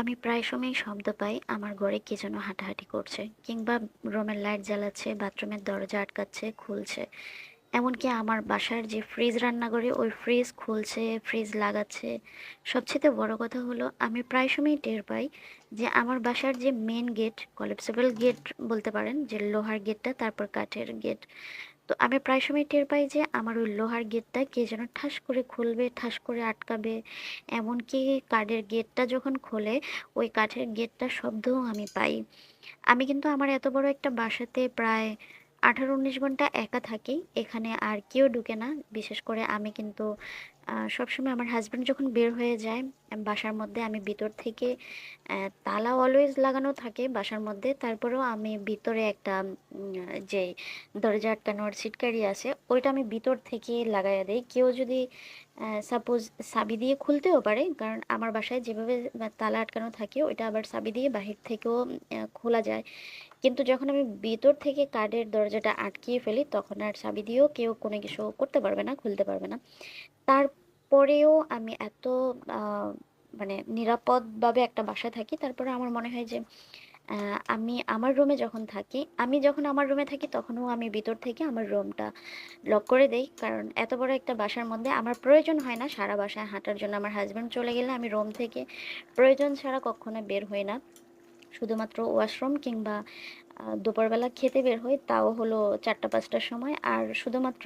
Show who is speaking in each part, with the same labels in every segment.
Speaker 1: আমি প্রায় সময়ই শব্দ পাই, আমার ঘরে কে যেন হাঁটাহাঁটি করছে, কিংবা রুমের লাইট জ্বালাচ্ছে, বাথরুমের দরজা আটকাচ্ছে, খুলছে। এমনকি আমার বাসার যে ফ্রিজ রান্না করি ওই ফ্রিজ খুলছে ফ্রিজ লাগাচ্ছে। সবচেয়ে বড় কথা হলো, আমি প্রায় সময়ই টের পাই যে আমার বাসার যে মেন গেট কলেপসেবল গেট বলতে পারেন, যে লোহার গেটটা তারপর কাঠের গেট তো আমি প্রায় সময় টের পাই যে আমার ওই লোহার গেটটা কে যেন ঠাস করে খুলবে, ঠাস করে আটকাবে। এমনকি কাঠের গেটটা যখন খোলে, ওই কাঠের গেটটা শব্দও আমি পাই। আমি কিন্তু আমার এত বড় একটা বাসাতে প্রায় আঠারো উনিশ ঘণ্টা একা থাকি, এখানে আর কেউ ঢুকে না। বিশেষ করে আমি কিন্তু সবসময় আমার হাজব্যান্ড যখন বের হয়ে যায়, বাসার মধ্যে আমি ভিতর থেকে তালা অলওয়েজ লাগানো থাকে বাসার মধ্যে। তারপরেও আমি ভিতরে একটা যে দরজা আটকানোর সিটকারি আছে, ওইটা আমি ভিতর থেকে লাগাইয়া দিই। কেউ যদি সাপোজ সাবি দিয়ে খুলতেও পারে, কারণ আমার বাসায় যেভাবে তালা আটকানো থাকে, ওইটা আবার সাবি দিয়ে বাহির থেকেও খোলা যায়। কিন্তু যখন আমি ভিতর থেকে কার্ডের দরজাটা আটকিয়ে ফেলি, তখন আর চাবি দিয়েও কেউ কোনো কিছু করতে পারবে না, খুলতে পারবে না। তারপরেও আমি এত মানে নিরাপদভাবে একটা বাসায় থাকি, তারপরে আমার মনে হয় যে আমি আমার রুমে যখন থাকি, আমি যখন আমার রুমে থাকি, তখনও আমি ভিতর থেকে আমার রুমটা লক করে দেই। কারণ এত বড় একটা বাসার মধ্যে আমার প্রয়োজন হয় না, সারা বাসায় হাঁটার জন্য। আমার হাজব্যান্ড চলে গেলে আমি রুম থেকে প্রয়োজন ছাড়া কখনো বের হই না। শুধুমাত্র ওয়াশরুম কিংবা দুপুরবেলা খেতে বের হই, তাও হলো চারটা, পাঁচটার সময়। আর শুধুমাত্র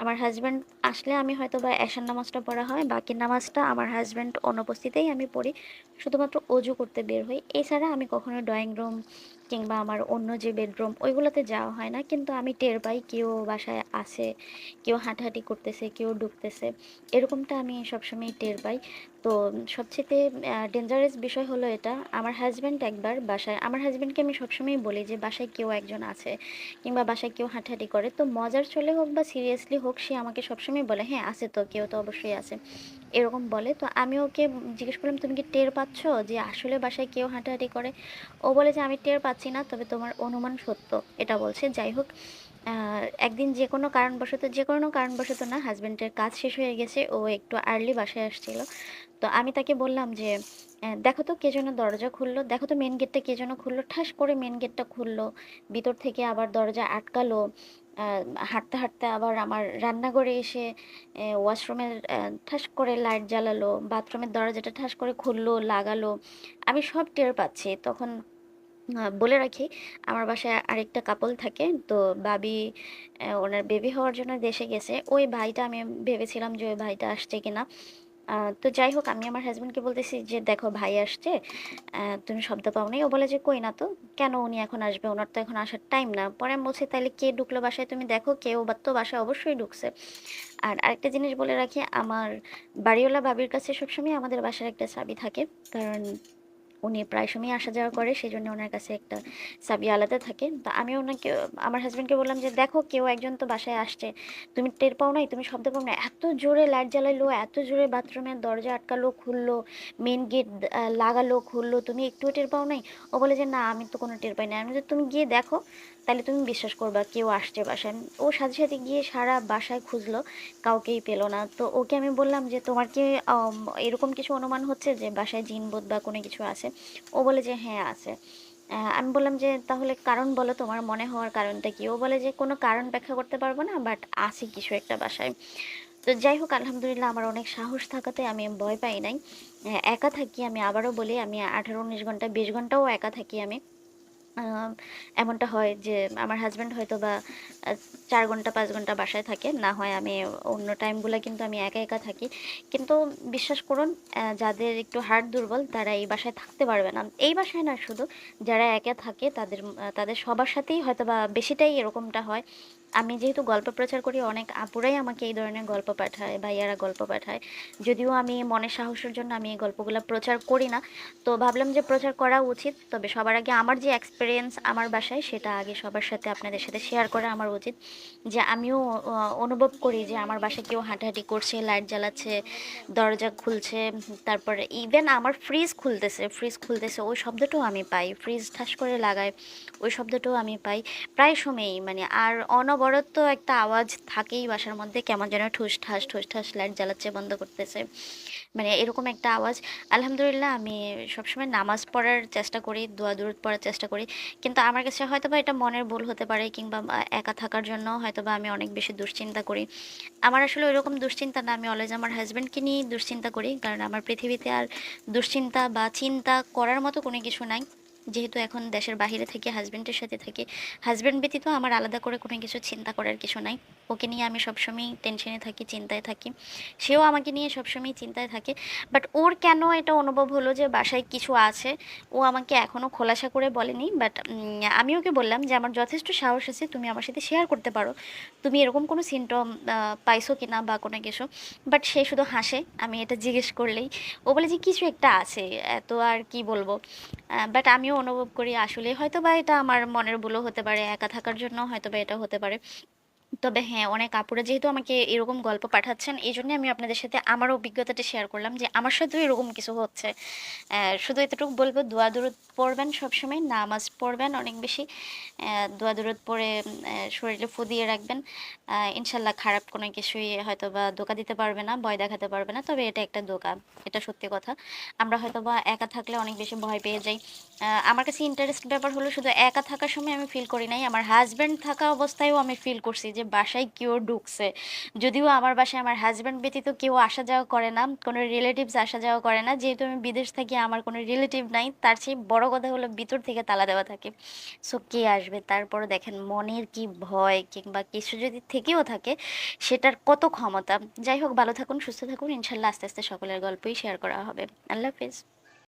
Speaker 1: আমার হাজব্যান্ড আসলে আমি হয়তো বা এশার নামাজটা পড়া হয়, বাকি নামাজটা আমার হাজব্যান্ড অনুপস্থিতেই আমি পড়ি। শুধুমাত্র অজু করতে বের হই। এছাড়া আমি কখনো ড্রয়িং রুম কিংবা আমার অন্য যে বেডরুম ওইগুলোতে যাওয়া হয় না। কিন্তু আমি টের পাই কেউ বাসায় আসে কেউ হাঁটাহাঁটি করতেছে, কেউ ঢুকতেছে। এরকমটা আমি সবসময় টের পাই। তো সবচেয়ে ডেঞ্জারাস বিষয় হলো এটা। আমার হাজব্যান্ড একবার বাসায়, আমার হাজব্যান্ডকে আমি সবসময় বলি যে বাসায় কেউ একজন আছে কিংবা বাসায় কেউ হাঁটাহাঁটি করে। তো মজার চলে হোক বা সিরিয়াসলি হোক, সে আমাকে সবসময় বলে হ্যাঁ আছে তো, কেউ তো অবশ্যই আছে। এরকম বলে। তো আমি ওকে জিজ্ঞেস করলাম, তুমি কি টের পাচ্ছ যে আসলে বাসায় কেউ হাঁটাহাঁটি করে? ও বলে যে, আমি টের পাচ্ছি। না, তবে তোমার অনুমান সত্য। এটা বলছে, যাই হোক একদিন যে কোনো কারণবশত, যে কোনো কারণবশত না হাজব্যান্ডের কাজ শেষ হয়ে গেছে, ও একটু আর্লি বাসায় আসছিল। তো আমি তাকে বললাম যে দেখো তো কে যেন দরজা খুললো, দেখো তো মেন গেটটা কে যেন খুললো, ঠাস করে মেন গেটটা খুললো, ভিতর থেকে আবার দরজা আটকালো হাঁটতে হাঁটতে আবার আমার রান্নাঘরে এসে ওয়াশরুমের ঠাস করে লাইট জ্বালালো বাথরুমের দরজাটা ঠাস করে খুললো, লাগালো, আমি সব টের পাচ্ছি। তখন বলে রাখি, আমার বাসায় আরেকটা কাপল থাকে। তো বাবি ওনার বেবি হওয়ার জন্য দেশে গেছে। ওই ভাইটা আমি ভেবেছিলাম যে ওই ভাইটা আসছে কিনা। তো যাই হোক, আমি আমার হাজব্যান্ডকে বলতেছি যে, দেখো, ভাই আসছে। তুমি শব্দ পাও নাই। ও বলে যে, কই না তো। কেন উনি এখন আসবে? ওনার তো এখন আসার টাইম না। পরে আমি বলছি তাহলে কে ঢুকলো বাসায়? তুমি দেখো, কেউ বা তো বাসায় অবশ্যই ঢুকছে। আর আরেকটা জিনিস বলে রাখি, আমার বাড়িওয়ালা বাবির কাছে সবসময় আমাদের বাসার একটা চাবি থাকে। কারণ উনি প্রায় সময় আসা যাওয়া করে সেই জন্য ওনার কাছে একটা সাবি আলাদা থাকে। তো আমি ওনাকে, আমার হাজব্যান্ডকে বললাম যে, দেখো, কেউ একজন তো বাসায় আসছে। তুমি টের পাও নাই? তুমি শব্দ পাও না এত জোরে লাইট জ্বালাইলো, এত জোরে বাথরুমের দরজা আটকালো, খুললো মেন গেট লাগালো, খুললো। তুমি একটুও টের পাও নাই? ও বলে যে, না, আমি তো কোনো টের পাই না আমি তুমি গিয়ে দেখো। তাহলে তুমি বিশ্বাস করবা কেউ আসছে বাসায়। ও সাথে সাথে গিয়ে সারা বাসায় খুঁজলো, কাউকেই পেল না। তো ওকে আমি বললাম যে, তোমার কি এরকম কিছু অনুমান হচ্ছে যে, বাসায় জিনবোধ বা কোনো কিছু আছে? ও বলে যে হ্যাঁ আছে। আমি বললাম যে, তাহলে কারণ বলো তোমার মনে হওয়ার কারণটা কি? ও বলে যে, কোনো কারণ ব্যাখ্যা করতে পারব না, বাট আছে কিছু একটা বাসায়। তো যাই হোক, আলহামদুলিল্লাহ আমার অনেক সাহস থাকাতে আমি ভয় পাই নাই। একা থাকি আমি আবারও বলি, আমি আঠারো, উনিশ ঘণ্টা, বিশ ঘন্টাও একা থাকি আমি। এমনটা হয় যে আমার হাজব্যান্ড হয়তো বা চার ঘণ্টা, পাঁচ ঘণ্টা বাসায় থাকে। না হয় আমি অন্য টাইমগুলো কিন্তু আমি একা একা থাকি। কিন্তু বিশ্বাস করুন যাদের একটু হার্ট দুর্বল, তারা এই বাসায় থাকতে পারবে না। এই বাসায় না শুধু, যারা একা থাকে, তাদের তাদের সবার সাথেই হয়তো বা বেশিটাই এরকমটা হয়। আমি যেহেতু গল্প প্রচার করি, অনেক আপুরাই আমাকে এই ধরনের গল্প পাঠায়, ভাইয়ারা গল্প পাঠায়। যদিও আমি মনের সাহসের জন্য আমি এই গল্পগুলো প্রচার করি না। তো ভাবলাম যে প্রচার করা উচিত। তবে সবার আগে আমার যে এক্সপিরিয়েন্স আমার বাসায়, সেটা আগে সবার সাথে আপনাদের সাথে শেয়ার করা আমার উচিত। যে আমিও অনুভব করি যে আমার বাসায় কেউ হাঁটাহাঁটি করছে লাইট জ্বালাচ্ছে, দরজা খুলছে, তারপরে ইভেন আমার ফ্রিজ খুলতেছে ফ্রিজ খুলতেছে, ওই শব্দটাও আমি পাই। ফ্রিজ ঠাস করে লাগায়, ওই শব্দটাও আমি পাই। প্রায় সময়ই মানে আর অনবরত তারপরও তো একটা আওয়াজ থাকেই বাসার মধ্যে, কেমন যেন ঠুস ঠাস ঠুস ঠাস লাইট জ্বালাচ্ছে, বন্ধ করতেছে। মানে এরকম একটা আওয়াজ। আলহামদুলিল্লাহ, আমি সবসময় নামাজ পড়ার চেষ্টা করি, দোয়া দূরত পড়ার চেষ্টা করি। কিন্তু আমার কাছে হয়তো বা এটা মনের ভুল হতে পারে, কিংবা একা থাকার জন্য হয়তো বা আমি অনেক বেশি দুশ্চিন্তা করি। আমার আসলে ওইরকম দুশ্চিন্তা না, আমি অলওয়েজ আমার হাজব্যান্ডকে নিয়েই দুশ্চিন্তা করি। কারণ আমার পৃথিবীতে আর দুশ্চিন্তা বা চিন্তা করার মতো কোনো কিছু নাই। যেহেতু এখন দেশের বাইরে থেকে হাজব্যান্ডের সাথে থাকি হাজব্যান্ড ব্যতীত আমার আলাদা করে কোনো কিছু চিন্তা করার কিছু নাই। ওকে নিয়ে আমি সবসময় টেনশনে থাকি, চিন্তায় থাকি। সেও আমাকে নিয়ে সবসময় চিন্তায় থাকে। বাট ওর কেন এটা অনুভব হলো যে বাসায় কিছু আছে, ও আমাকে এখনও খোলাসা করে বলেনি। বাট আমি ওকে বললাম যে, আমার যথেষ্ট সাহস আছে, তুমি আমার সাথে শেয়ার করতে পারো। তুমি এরকম কোনো সিমটম পাইছো কি না বা কোনো কিছু? বাট সে শুধু হাসে, আমি এটা জিজ্ঞেস করলেই। ও বলে যে, কিছু একটা আছে, এত আর কি বলব? বাট আমিও অনুভব করি। আসলে হয়তো বা এটা আমার মনের ভুলও হতে পারে, একা থাকার জন্য হয়তো বা এটা হতে পারে। তবে হ্যাঁ অনেক আপুরা যেহেতু আমাকে এরকম গল্প পাঠাচ্ছেন এই জন্য আমি আপনাদের সাথে আমার অভিজ্ঞতাটা শেয়ার করলাম যে আমার সাথেও এরকম কিছু হচ্ছে। শুধু এতটুকু বলব, দোয়া দূরত পড়বেন সবসময়, নামাজ পড়বেন অনেক বেশি। দোয়া দূরত পড়ে শরীরে ফু দিয়ে রাখবেন। ইনশাল্লাহ খারাপ কোনো কিছুই হয়তো বা ধোকা দিতে পারবে না, ভয় দেখাতে পারবে না, তবে এটা একটা ধোকা, এটা সত্যি কথা। আমরা হয়তো বা একা থাকলে অনেক বেশি ভয় পেয়ে যাই। আমার কাছে ইন্টারেস্ট ব্যাপার হলো শুধু একা থাকার সময় আমি ফিল করি নাই, আমার হাজব্যান্ড থাকা অবস্থায়ও আমি ফিল করছি যে বাসায় কেউ ঢুকছে। যদিও আমার বাসায় আমার হাজব্যান্ড ব্যতীত কেউ আসা যাওয়া করে না, কোনো রিলেটিভস আসা যাওয়া করে না। যেহেতু আমি বিদেশ থাকি, আমার কোনো রিলেটিভ নাই, তার চেয়ে বড় কথা হলো ভিতর থেকে তালা দেওয়া থাকে। সো কে আসবে? তারপরে দেখেন মনের কি ভয়, কিংবা কিছু যদি থেকেও থাকে, সেটার কত ক্ষমতা। যাই হোক, ভালো থাকুন, সুস্থ থাকুন। ইনশাল্লাহ আস্তে আস্তে সকলের গল্পই শেয়ার করা হবে। আল্লাহ হাফিজ।